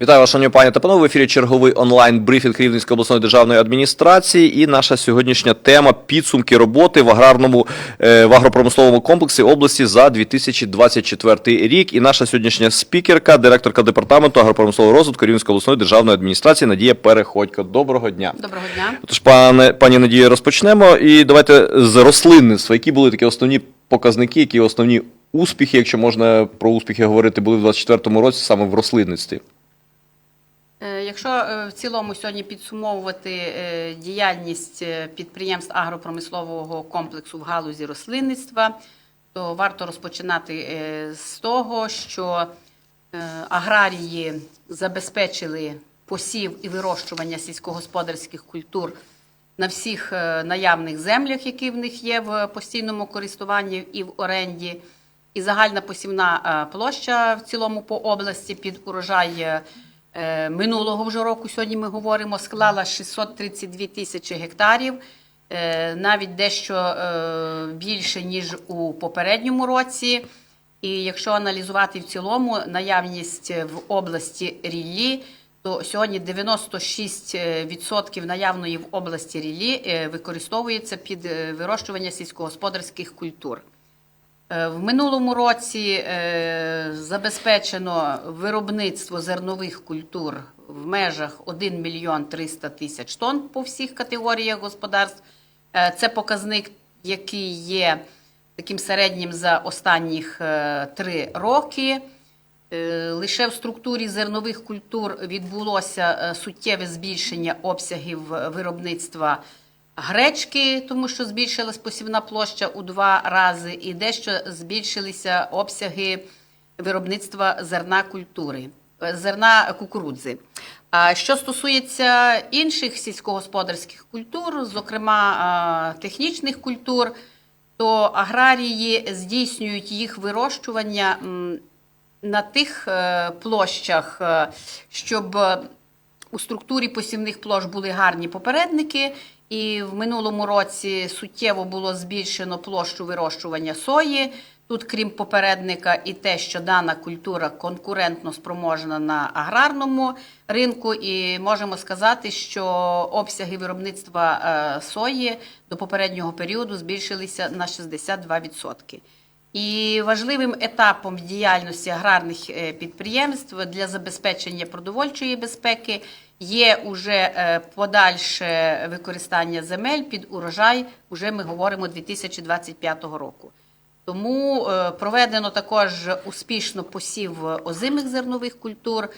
Вітаю вас, шановні пані та панове. В ефірі черговий онлайн брифінг Рівненської обласної державної адміністрації. І наша сьогоднішня тема підсумки роботи в аграрному е, в агропромисловому комплексі області за 2024 рік. І наша сьогоднішня спікерка, директорка департаменту агропромислового розвитку Рівненської обласної державної адміністрації Надія Переходько. Доброго дня. Доброго дня. Тож, пане пані Надія, розпочнемо. І давайте з рослинництва. Які були такі основні показники, які основні успіхи, якщо можна про успіхи говорити, були в 2024 році саме в рослинництві? Е, Якщо е, в цілому сьогодні підсумовувати е, діяльність підприємств агропромислового комплексу в галузі рослинництва, то варто розпочинати з того, що аграрії забезпечили посів і вирощування сільськогосподарських культур на всіх наявних землях, які в них є в постійному користуванні і в оренді. І загальна посівна площа в цілому по області під урожай минулого вже року, сьогодні ми говоримо, склала 632 тисячі гектарів, е, навіть дещо е, більше, ніж у попередньому році. І якщо аналізувати в цілому наявність в області ріллі, то сьогодні 96% наявної в області ріллі е, використовується під е, вирощування сільськогосподарських культур. Е, В минулому році е, забезпечено виробництво зернових культур в межах 1 мільйон 300 тисяч тонн по всіх категоріях господарств. Е, Це показник, який є таким середнім за останніх три роки. Лише в структурі зернових культур відбулося суттєве збільшення обсягів виробництва гречки, тому що збільшилась посівна площа у два рази, і дещо збільшилися обсяги виробництва зерна культури, е, зерна кукурудзи. А що стосується інших сільськогосподарських культур, зокрема технічних культур, то аграрії здійснюють їх вирощування на тих е, площах, е, щоб у структурі посівних площ були гарні попередники, і в минулому році суттєво було збільшено площу вирощування сої. Тут, крім попередника, і те, що дана культура конкурентно спроможна на аграрному ринку, і можемо сказати, що обсяги виробництва е, сої до попереднього періоду збільшилися на 62%. І важливим етапом діяльності аграрних е, підприємств для забезпечення продовольчої безпеки є уже е, подальше використання земель під урожай. Уже ми говоримо 2025 року. Тому е, проведено також успішно посів озимих зернових культур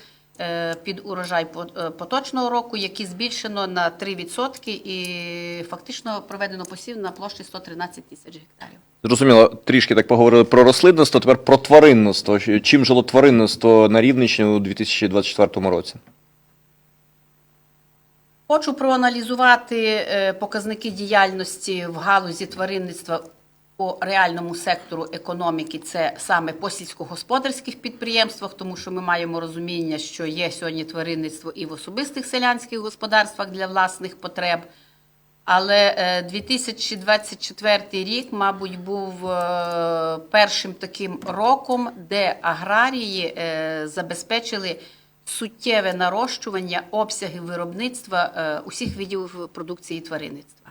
під урожай е, поточного року, які збільшено на 3% і фактично проведено посів на площі 113 тисяч гектарів. Зрозуміло, трішки так поговорили про рослинництво, тепер про тваринництво. Чим жило тваринництво на Рівненщині у 2024 році? Хочу проаналізувати е, показники діяльності в галузі тваринництва по реальному сектору економіки. Це саме по сільськогосподарських підприємствах, тому що ми маємо розуміння, що є сьогодні тваринництво і в особистих селянських господарствах для власних потреб. Але е, 2024 рік, мабуть, був е, першим таким роком, де аграрії е, забезпечили суттєве нарощування обсягів виробництва е, усіх видів продукції тваринництва.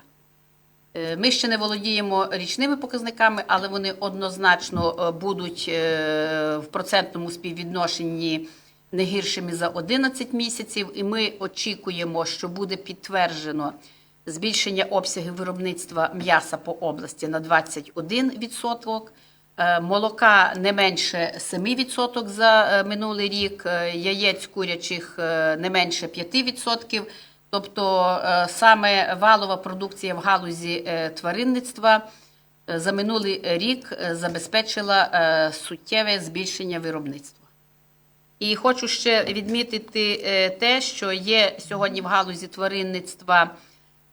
Е, Ми ще не володіємо річними показниками, але вони однозначно е, будуть е, в процентному співвідношенні не гіршими за 11 місяців, і ми очікуємо, що буде підтверджено збільшення обсягів виробництва м'яса по області на 21%. Е, Молока не менше 7% за минулий рік, яєць курячих не менше 5%. Тобто е, саме валова продукція в галузі е, тваринництва е, за минулий рік забезпечила суттєве збільшення виробництва. І хочу ще відмітити те, що є сьогодні в галузі тваринництва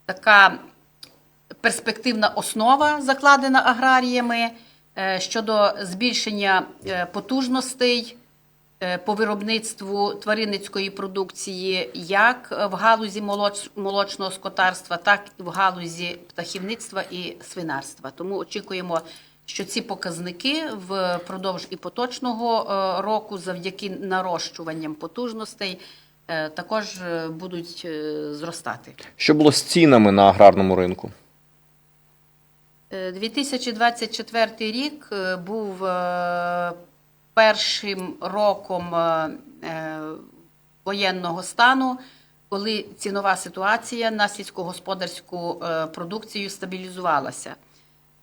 така перспективна основа, закладена аграріями щодо збільшення потужностей по виробництву тваринницької продукції як в галузі молоч- молочного скотарства, так і в галузі птахівництва і свинарства. Тому очікуємо що ці показники впродовж і поточного е, року, завдяки нарощуванням потужностей, е, також е, будуть е, зростати. Що було з цінами на аграрному ринку? Е, 2024 рік е, був е, першим роком е, е, воєнного стану, коли цінова ситуація на сільськогосподарську е, продукцію стабілізувалася.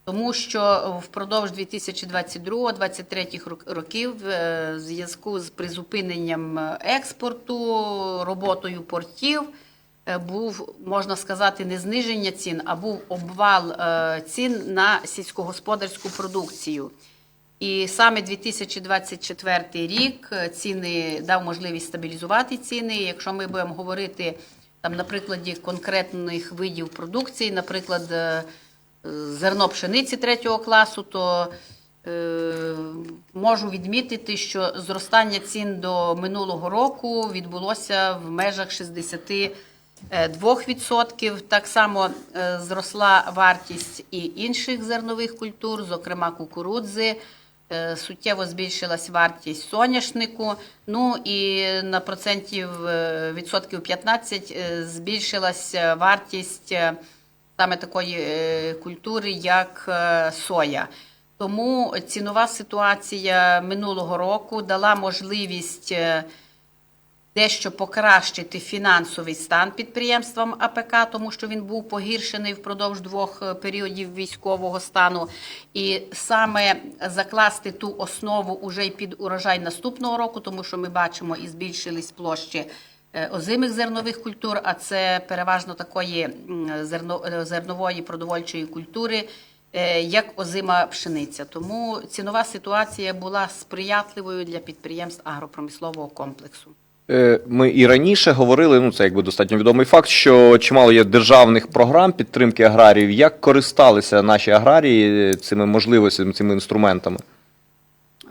Тому що впродовж 2022-2023 років в зв'язку з призупиненням експорту, роботою портів, був, можна сказати, не зниження цін, а був обвал цін на сільськогосподарську продукцію. І саме 2024 рік е, ціни дав можливість стабілізувати ціни. Якщо ми будемо говорити там на прикладі конкретних видів продукції, наприклад, е, зерно пшениці третього класу, то е, можу відмітити, що зростання цін до минулого року відбулося в межах 62%. Так само е, зросла вартість і інших зернових культур, зокрема кукурудзи. Е, Суттєво збільшилась вартість соняшнику. Ну і на процентів е, відсотків 15 е, збільшилась вартість саме такої культури, як соя. Тому цінова ситуація минулого року дала можливість дещо покращити фінансовий стан підприємствам АПК, тому що він був погіршений впродовж двох е, періодів військового стану, і саме закласти ту основу уже й під урожай наступного року, тому що ми бачимо і збільшились площі. е, Озимих зернових культур, а це переважно такої зерно, е, зернової продовольчої культури, як озима пшениця. Тому цінова ситуація була сприятливою для підприємств агропромислового комплексу. Е, Ми і раніше говорили, ну це якби достатньо відомий факт, що чимало є державних програм підтримки аграріїв. Як користалися наші аграрії цими можливостями, цими інструментами?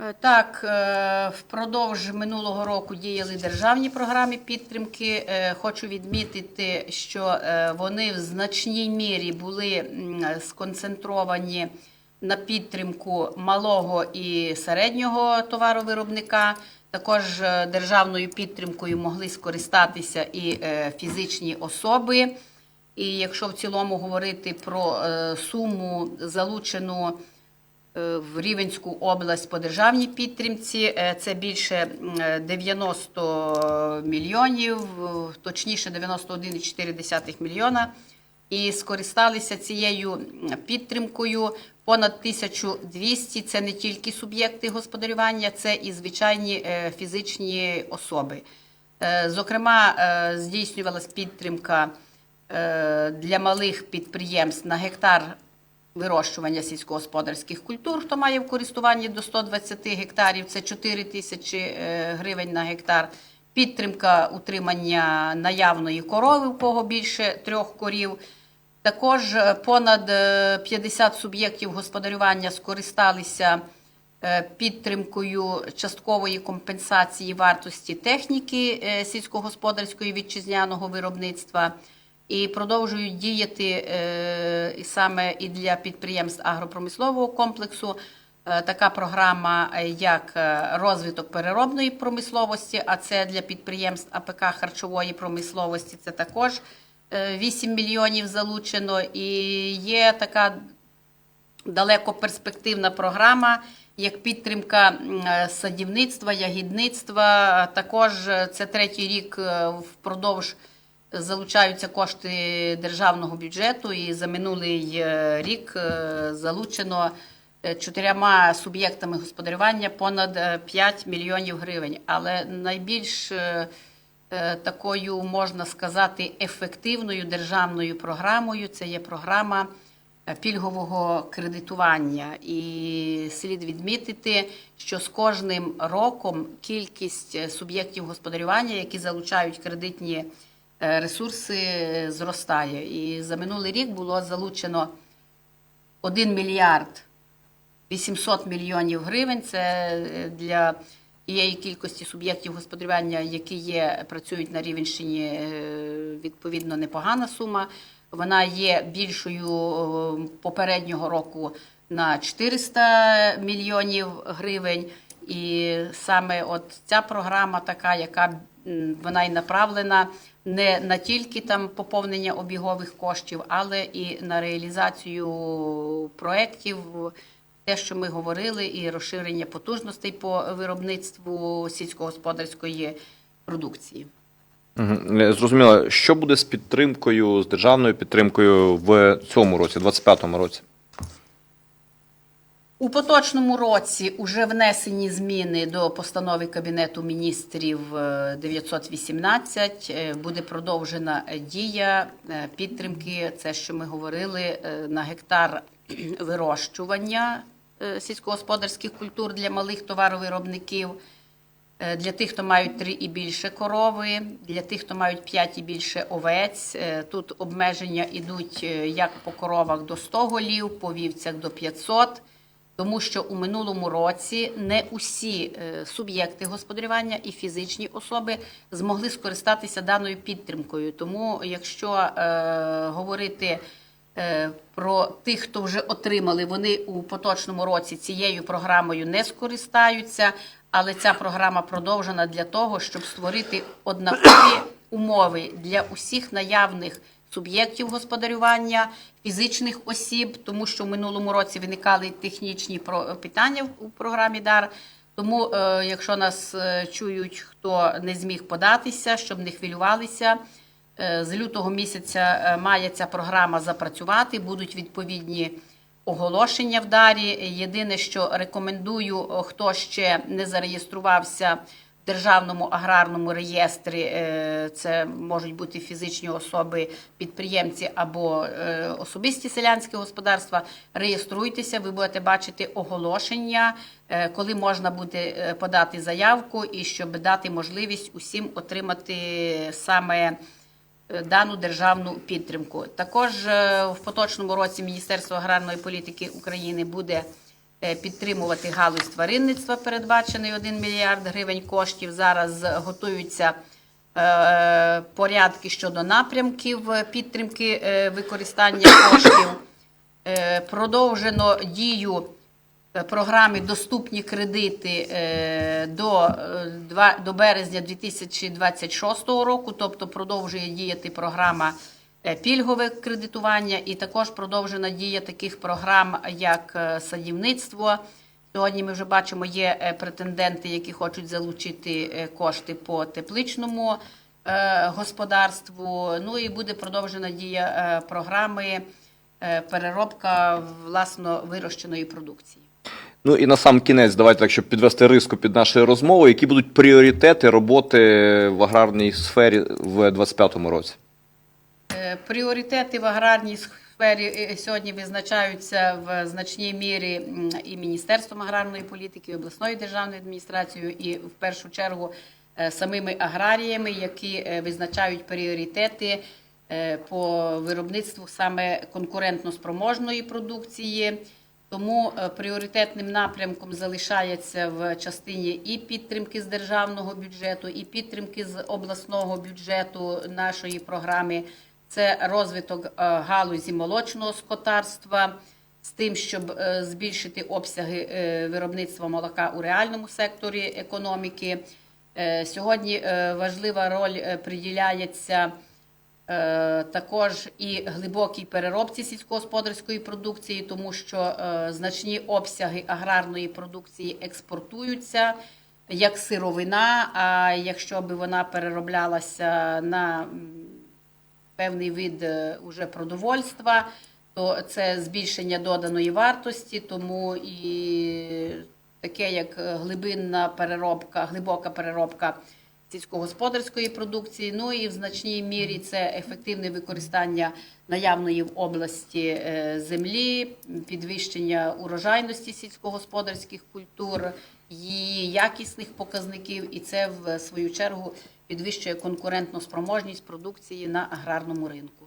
Е, Так, е, впродовж минулого року діяли державні програми підтримки. Е, Хочу відмітити, що е, вони в значній мірі були сконцентровані на підтримку малого і середнього товаровиробника. Також е, державною підтримкою могли скористатися і е, фізичні особи. І якщо в цілому говорити про е, суму залучену в Рівенську область по державній підтримці. Це більше е, 90 мільйонів, точніше 91,4 мільйона. І скористалися цією підтримкою понад 1200. Це не тільки суб'єкти господарювання, це і звичайні е, фізичні особи. Е, Зокрема, е, здійснювалась підтримка для малих підприємств на гектар вирощування сільськогосподарських культур, хто має в користуванні до 120 гектарів, це 4 тисячі гривень на гектар. Підтримка утримання наявної корови, у кого більше трьох корів. Також е, понад е, 50 суб'єктів господарювання скористалися е, підтримкою часткової компенсації вартості техніки е, сільськогосподарської вітчизняного виробництва і продовжують діяти е, саме і для підприємств агропромислового комплексу. е, Така програма, е, як е, розвиток переробної промисловості, а це для підприємств АПК харчової промисловості. Це також е, 8 мільйонів залучено. І є така далекоперспективна програма, як підтримка е, садівництва, ягідництва. Також е, це третій рік е, впродовж залучаються кошти державного бюджету, і за минулий е, рік е, залучено е, чотиряма суб'єктами господарювання понад е, 5 мільйонів гривень. Але найбільш е, е, такою можна сказати ефективною державною програмою це є програма е, пільгового кредитування. І слід відмітити, що з кожним роком кількість е, суб'єктів господарювання, які залучають кредитні е, ресурси, е, зростає. І за минулий рік було залучено 1 мільярд 800 мільйонів гривень. Це е, для тієї кількості суб'єктів господарювання, які є, працюють на Рівенщині, е, відповідно непогана сума. Вона є більшою е, попереднього року на 400 мільйонів гривень. І саме от ця програма така, яка вона й направлена не на тільки там поповнення обігових коштів, але і на реалізацію проєктів, те, що ми говорили, і розширення потужностей по виробництву сільськогосподарської продукції. Е, Зрозуміло, що буде з підтримкою, з державною підтримкою в цьому році, 25-му році? У поточному році вже внесені зміни до постанови Кабінету міністрів е, 918. Е, Буде продовжена дія е, підтримки. Це що ми говорили е, на гектар вирощування е, сільськогосподарських культур для малих товаровиробників. Е, Для тих, хто мають три і більше корови, для тих, хто мають п'ять і більше овець. Е, Тут обмеження йдуть е, як по коровах до 100 голів, по вівцях до 500, тому що у минулому році не усі е, суб'єкти господарювання і фізичні особи змогли скористатися даною підтримкою. Тому, якщо е, говорити е, про тих, хто вже отримали, вони у поточному році цією програмою не скористаються, але ця програма продовжена для того, щоб створити однакові умови для усіх наявних суб'єктів господарювання, фізичних осіб, тому що в минулому році виникали технічні питання у програмі ДАР. Тому, е, якщо нас е, чують, хто не зміг податися, щоб не хвилювалися, Е, З лютого місяця е, має ця програма запрацювати, будуть відповідні оголошення в дарі. Єдине, що рекомендую, хто ще не зареєструвався в державному аграрному реєстрі, е, це можуть бути фізичні особи, підприємці або е, особисті селянські господарства. Реєструйтеся, ви будете бачити оголошення, е, коли можна буде е, подати заявку, і щоб дати можливість усім отримати саме е, дану державну підтримку. Також е, в поточному році Міністерство аграрної політики України буде е, підтримувати галузь тваринництва, передбачений 1 мільярд гривень коштів. Зараз готуються е, порядки щодо напрямків підтримки е, використання коштів. Е, Продовжено дію е, програми Доступні кредити е, до, е, до березня 2026 року, тобто продовжує діяти програма пільгове кредитування і також продовжена дія таких програм, як садівництво. Сьогодні ми вже бачимо, є претенденти, які хочуть залучити кошти по тепличному господарству. Ну і буде продовжена дія програми переробка власно вирощеної продукції. Ну і на сам кінець, давайте так, щоб підвести риску під нашою розмовою, які будуть пріоритети роботи в аграрній сфері в 25-му році? Е, Пріоритети в аграрній сфері е, сьогодні визначаються в значній мірі і Міністерством аграрної політики, і обласною державною адміністрацією, і в першу чергу е, самими аграріями, які визначають пріоритети по виробництву саме конкурентноспроможної продукції. Тому е, пріоритетним напрямком залишається в частині і підтримки з державного бюджету, і підтримки з обласного бюджету нашої програми. Це розвиток е, галузі молочного скотарства з тим, щоб е, збільшити обсяги виробництва молока у реальному секторі економіки. Сьогодні важлива роль приділяється також і глибокій переробці сільськогосподарської продукції, тому що е, значні обсяги аграрної продукції експортуються як сировина. А якщо би вона перероблялася на певний вид е, уже продовольства, то це збільшення доданої вартості, тому і таке як е, глибинна переробка, глибока переробка сільськогосподарської продукції. Ну і в значній мірі це ефективне використання наявної в області е, землі, підвищення урожайності сільськогосподарських культур, її якісних показників, і це в свою чергу підвищує конкурентну спроможність продукції на аграрному ринку.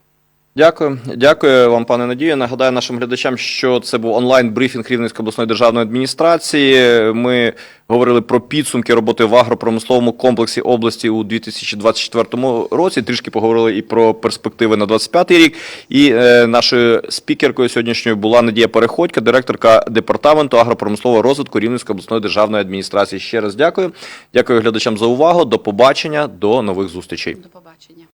Дякую, дякую вам, пане Надію. Нагадаю нашим глядачам, що це був онлайн-брифінг Рівненської обласної державної адміністрації. Ми говорили про підсумки роботи в агропромисловому комплексі області у 2024 році. Трішки поговорили і про перспективи на 2025 рік. І е, нашою спікеркою сьогоднішньою була Надія Переходька, директорка департаменту агропромислового розвитку Рівненської обласної державної адміністрації. Ще раз дякую. Дякую глядачам за увагу. До побачення, до нових зустрічей. До побачення.